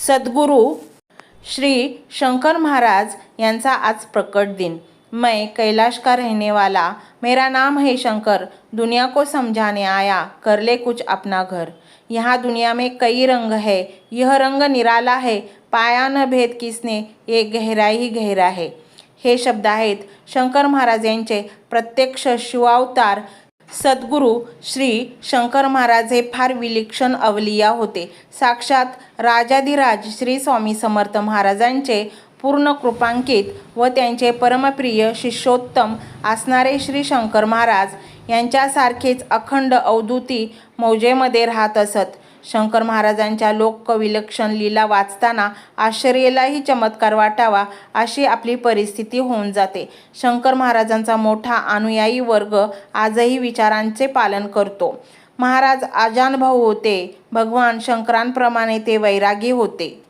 सद्गुरू श्री शंकर महाराज यांचा आज प्रकट दिन. मैं कैलाश का रहने वाला मेरा नाम है शंकर दुनिया को समझाने आया कर ले कुछ अपना घर. यहाँ दुनिया में कई रंग है यह रंग निराला है पाया न भेद किसने ये गहरा ही गहरा है. हे शब्द आहेत शंकर महाराज यांचे प्रत्यक्ष शिवावतार सद्गुरू श्री शंकर महाराज हे फार विलक्षण अवलिया होते. साक्षात राजाधिराज श्री स्वामी समर्थ महाराजांचे पूर्ण कृपांकित व त्यांचे परमप्रिय शिष्योत्तम असणारे श्री शंकर महाराज यांच्यासारखेच अखंड अवधूती मौजेमध्ये राहत असत. शंकर महाराजांच्या लोकविलक्षण लीला वाचताना आश्चर्यालाही चमत्कार वाटावा अशी आपली परिस्थिती होऊन जाते. शंकर महाराजांचा मोठा अनुयायी वर्ग आजही विचारांचे पालन करतो. महाराज आजानभाऊ होते. भगवान शंकरांप्रमाणे ते वैरागी होते.